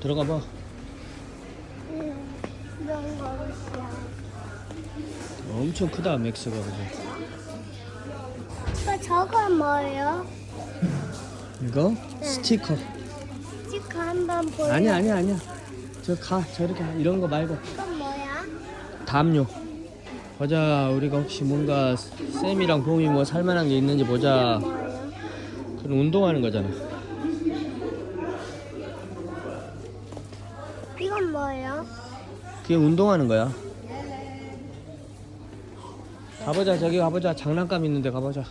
들어가 봐. 이런. 엄청 크다 맥스가 그죠? 그 저거 뭐예요? 이거 스티커. 스티커 한번 보여. 아니야 아니야 아니야. 저 가 저렇게 가. 이런 거 말고 이건 뭐야? 담요. 보자 우리가 혹시 뭔가 쌤이랑 봄이 뭐 살만한 게 있는지 보자. 뭐예요? 그럼 운동하는 거잖아. 이건 뭐예요? 그게 운동하는 거야. 가보자 저기 가보자 장난감 있는데 가보자.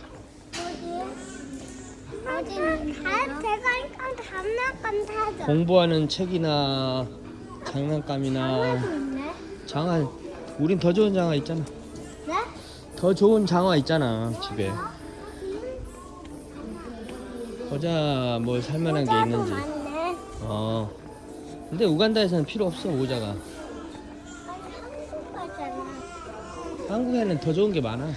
사줘. 공부하는 책이나 장난감이나. 장화. 우린 더 좋은 장화 있잖아. 네? 더 좋은 장화 있잖아 집에. 보자 뭐 살만한 게 있는지. 어. 근데 우간다에서는 필요 없어 모자가. 아니, 한국 거잖아. 한국에는 더 좋은 게 많아.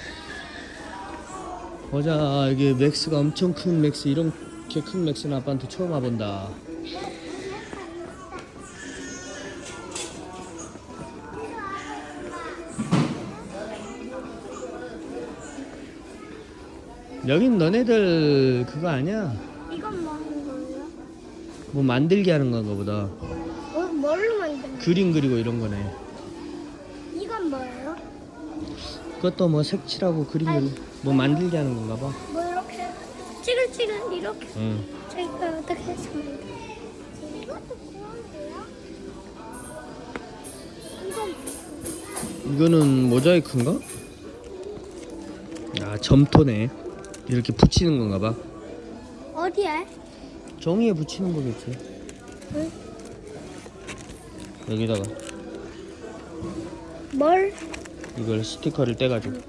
보자 이게 맥스가 엄청 큰 맥스 이렇게 큰 맥스는 아빠한테 처음 와본다. 여긴 너네들 그거 아니야? 이건 뭐 하는 거예요? 뭐 만들게 하는 건가 보다. 뭐, 뭘로 만든 거예요? 그림 그리고 이런 거네. 이건 뭐예요? 그것도 뭐 색칠하고 그림 그리고 뭐 만들게 하는 건가 봐. 뭐 이렇게 찌글찌글 이렇게 응. 저희가 어떻게? 이것도 그런데요? 이건 이거는 모자이크인가? 아 점토네 이렇게 붙이는 건가 봐 어디에? 종이에 붙이는 거겠지 응? 여기다가 뭘? 이걸 스티커를 떼가지고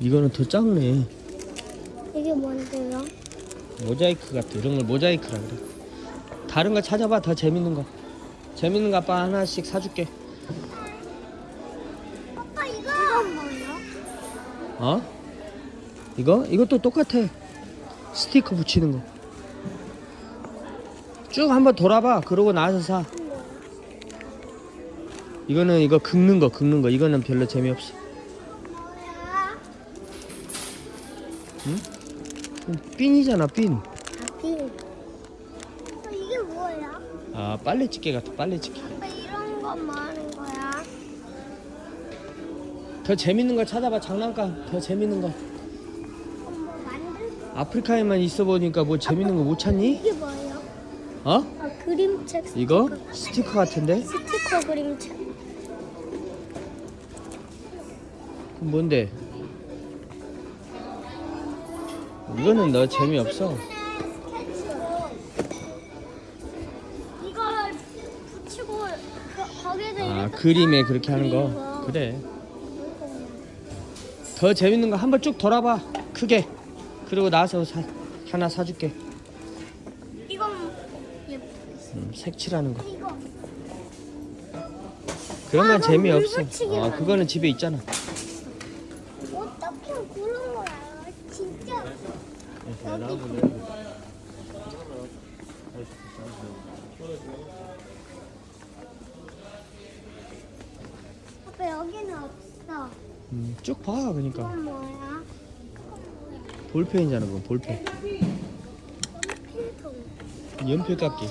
이거는 더 작네 이게 뭔데요? 모자이크 같아 이런 걸 모자이크라 그래 다른 거 찾아봐 더 재밌는 거 재밌는 거 아빠 하나씩 사줄게 아빠 이거 이건 뭐예요? 어? 이거? 이것도 똑같아. 스티커 붙이는 거. 쭉 한번 돌아봐. 그러고 나서 사. 이거는 이거 긁는 거, 긁는 거. 이거는 별로 재미없어. 뭐야? 핀이잖아, 핀. 아비 어, 이게 뭐야? 아, 빨래 집게 같아, 빨래 집게. 아빠 이런 건뭐 하는 거야? 더 재밌는 거 찾아봐, 장난감. 더 재밌는 거. 뭐 만들 아프리카에만 있어 보니까 뭐 재밌는 거 못 찾니? 어? 아 그림책 스티커. 이거? 스티커 같은데? 스티커 그림책 그럼 뭔데? 이거는 너 재미없어. 이걸 붙이고 그, 아 이렇게 그림에 딱 그렇게 하는 거 그리는 거. 그래 더 재밌는 거 한번 쭉 돌아봐 크게 그리고 나서 사, 하나 사줄게 색칠하는 거. 그런 아, 건 그럼 재미없어. 물 붙이기만 어, 그거는 집에 있잖아. 어떻게 그런 거야. 진짜. 아빠 여기는 없어. 음, 쭉 봐 그러니까. 이건 뭐야? 볼펜이잖아 그건 볼펜. 필통. 연필 깎기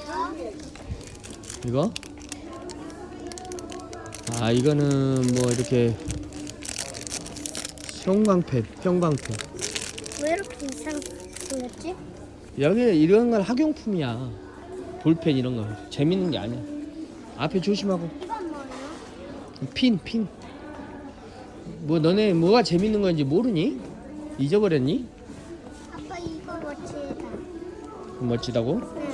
이거 아 이거는 뭐 이렇게 형광펜 형광펜 왜 이렇게 이상 생겼지? 여기 이런 건 학용품이야 볼펜 이런 거 재밌는 게 아니야 앞에 조심하고 이건 뭐예요? 핀, 핀. 뭐 너네 뭐가 재밌는 건지 모르니? 잊어버렸니? 아빠 이거 멋지다 멋지다고? 응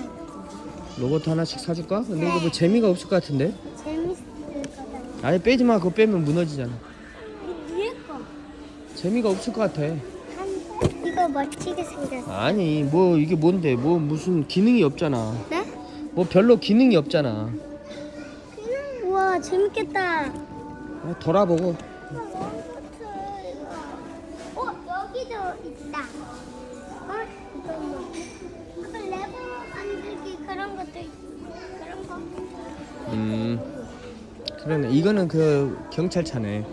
로봇 하나씩 사줄까? 근데 이거 뭐 재미가 없을 것 같은데? 재밌을 거다 아예 빼지 마. 그거 빼면 무너지잖아. 이 위에 거 재미가 없을 것 같아. 한, 이거 멋지게 생겼어 아니, 뭐 이게 뭔데? 뭐 무슨 기능이 없잖아. 네? 뭐 별로 기능이 없잖아. 그냥 우와 재밌겠다 아, 돌아보고. 어 여기도 있다. 그런 것도 있고 그런 거. 음 그러네 이거는 그 경찰차네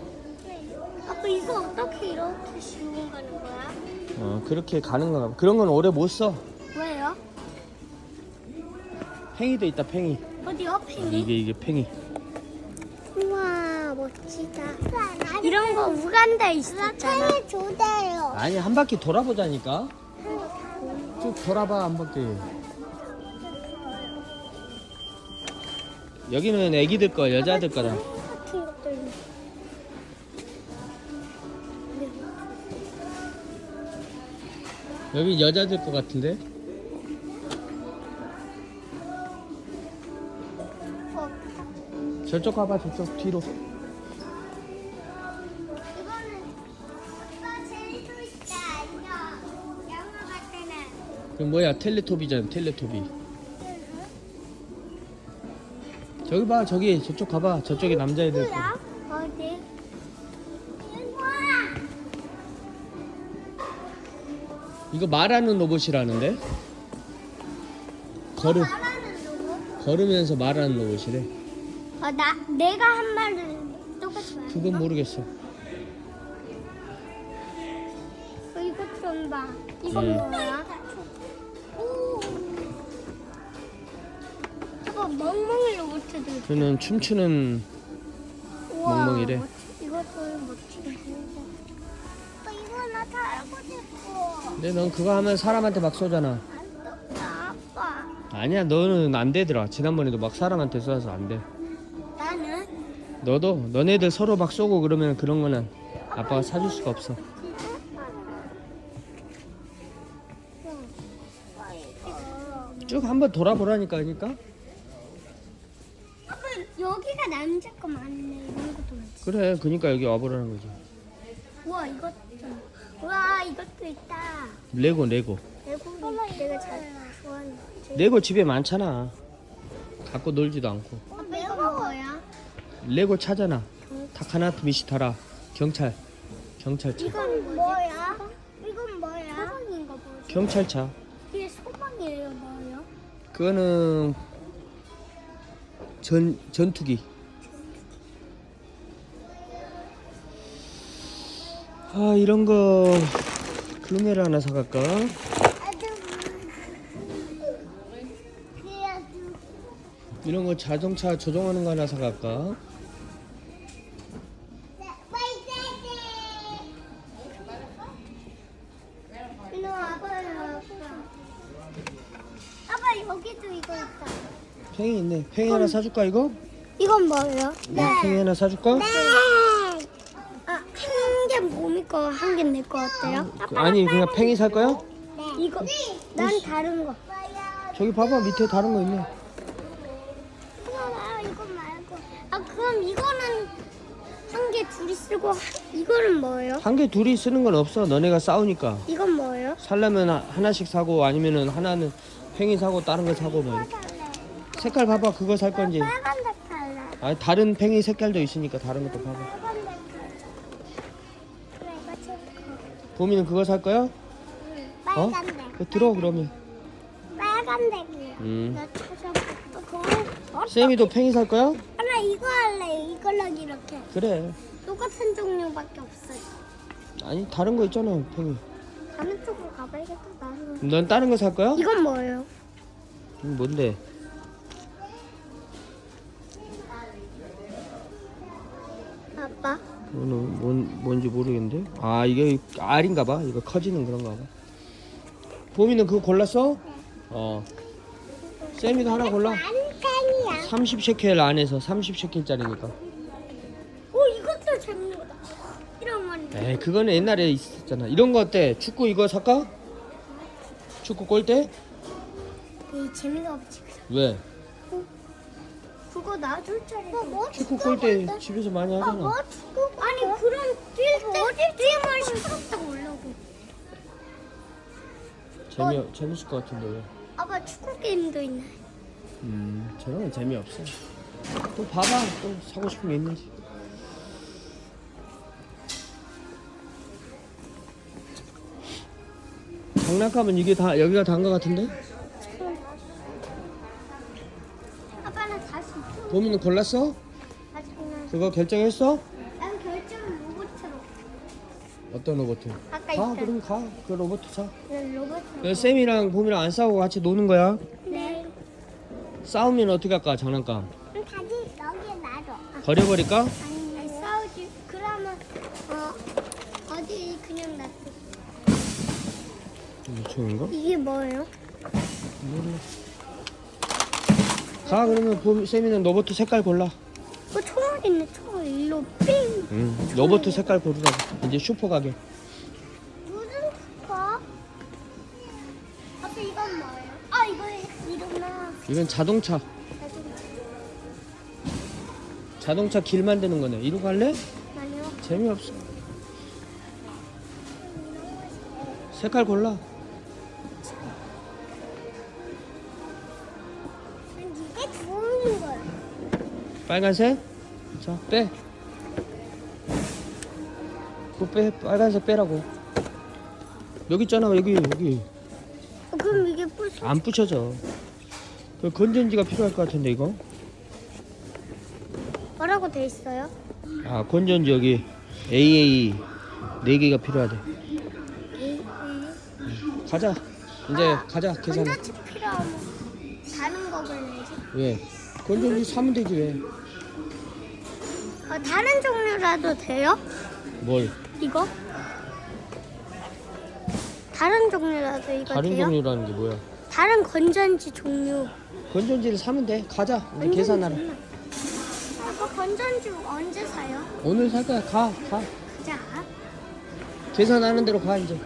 아빠 이거 어떻게 이렇게 씌우고 가는 거야? 어 그렇게 가는 봐. 그런 건 오래 못 써 왜요? 팽이도 있다 팽이 어디요? 팽이? 이게 이게 팽이 우와 멋지다. 이런 거 우간다에 있었잖아. 팽이 조대요. 아니 한 바퀴 돌아보자니까 쭉 돌아봐 한 바퀴 여기는 애기들 거 여자들 거다. 같은 것도 있네. 여기 여자들 거 같은데? 어, 저쪽 가봐 저쪽 뒤로. 이거는 아빠 같은 애. 그 뭐야? 텔레토비잖아 텔레토비 저기 봐 저기 저쪽 가봐 저쪽에 남자애들? 어디? 이거 말하는 로봇이라는데 걸음 말하는 로봇? 걸으면서 말하는 로봇이래 어, 나 내가 한 말을 똑같이 말해. 그건 모르겠어 어, 이것 좀 봐. 이건 음. 뭐야? 멍멍이 로봇들. 저는 춤추는 우와, 멍멍이래. 멋- 이것도 멋지게. 어, 이거 나 달고 싶어. 근데 넌 그거 하면 사람한테 막 쏘잖아 안 떴다, 아빠. 아니야 너는 안 되더라 지난번에도 막 사람한테 쏘아서 안 돼 나는 너도 너네들 서로 막 쏘고 그러면 그런 거는 아빠가 사줄 수가 없어 쭉 한번 돌아보라니까 그러니까 남자 거 많네. 이런 것도 많지. 그래 그니까 여기 와보라는 거지 우와 이것도. 우와 이것도 있다. 레고 레고 레고 내가 잘 좋아하는. 레고 집에 많잖아 갖고 놀지도 않고 아빠 이거 뭐야? 레고 차잖아 타카나트 미시타라 경찰 경찰차 이건 뭐야? 이건 뭐야? 소방인가 보지. 경찰차 이게 소방이에요, 뭐예요? 그거는 전 전투기 아 이런 거 글루메를 하나 사갈까 이런 거 자동차 조종하는 거 하나 사갈까 일로 와봐요. 아빠 여기도 이거 있다. 팽이 있네 팽이 하나 사줄까 이거 이건 뭐예요? 이 팽이 하나 사줄까 네. 거, 한개내거 어때요? 그- 아니 그냥 팽이 살 거야 이거 난 다른 거. 저기 봐봐 밑에 다른 거 있네 하나 이거 말고. 아 그럼 이거는 한 개 둘이 쓰고 이거는 뭐예요? 한 개 둘이 쓰는 건 없어 너네가 싸우니까 이건 뭐예요? 살려면 하- 하나씩 사고 아니면은 하나는 팽이 사고 다른 거 사고 뭐 이렇게. 색깔 봐봐 그거 살 건지 빨간색 할래. 아 다른 팽이 색깔도 있으니까 다른 것도 봐봐 커. 봄이는 그거 살 거야? 어? 빨간색. 그 들어 그러면 빨간색이야. 음 나? 그거 쌤이도 팽이 살 거야? 하나 이거 할래. 이걸랑 이렇게. 그래 똑같은 종류밖에 없어요. 아니 다른 거 있잖아 팽이 다른 쪽으로 가봐야겠다. 나는. 넌 다른 거 살 거야? 이건 뭐예요? 음, 뭔데? 아빠? 이거는 뭔, 뭔지 모르겠는데 아 이게 알인가 봐 이거 커지는 그런가 봐 봄이는 그거 골랐어? 어 쌤이도 하나 골라 안땡이야. 30셰켈 안에서 30셰켈짜리니까 오 이것도 재밌는 거다. 이런 건. 에이 그거는 옛날에 있었잖아 이런 거 어때? 축구 이거 살까? 축구 골대? 이 재미가 없지. 왜? 그거 놔줄 자리. 어, 뭐 축구 골대 집에서 많이 아, 하잖아 뭐 축구? 아니 그럼 뛸때 어디 뛰면 시끄럽다고 올라고. 재미, 재밌을 것 같은데 왜? 아빠 축구 게임도 있네. 음 저런 건 재미없어 또 봐봐 또 사고 싶은 게 있는지 장난감은 이게 다 여기가 다인 것 같은데? 봄이는 골랐어? 아 장난. 그거 결정했어? 난 결정은 로봇으로. 어떤 로봇? 아까 가 있던. 그럼 가. 그 로봇 사. 난 로봇으로. 그 쌤이랑 봄이랑 안 싸우고 같이 노는 거야. 네. 싸우면 어떻게 할까 장난감? 그럼 다시 여기에 놔둬. 아, 버려버릴까? 아니 싸우지. 그러면 어 어디 그냥 놔둬. 유치원인가? 이게 뭐예요? 몰라. 가 그러면 봄 쌤이는 로봇 색깔 골라. 어 총알 있네. 총알 일로 삥. 응. 로봇 색깔 고르라고. 이제 슈퍼 가게. 무슨 거? 아빠 이건 뭐예요? 아 이거 이름은 이건 자동차. 자동차 길 만드는 거네. 이리로 갈래? 아니요. 재미없어. 색깔 골라. 빨간색? 자, 빼. 그거 빼. 빨간색 빼라고. 여기 있잖아. 여기 여기. 어, 그럼 이게 무슨? 안 붙여져. 그 건전지가 필요할 것 같은데 이거. 뭐라고 돼 있어요? 아 건전지 여기 AA 네 개가 필요하대. 가자. 이제 가자 계산. 건전지 필요하면 다른 거 골라야지. 왜? 건전지 사면 되지 왜? 어, 다른 종류라도 돼요? 뭘? 이거? 다른 종류라도 이거 다른 돼요? 종류라는 게 뭐야? 다른 건전지 종류. 건전지를 사면 돼. 가자. 이제 계산하러. 아빠 건전지 언제 사요? 오늘 살 거야. 가. 가. 자. 계산하는 대로 가 이제.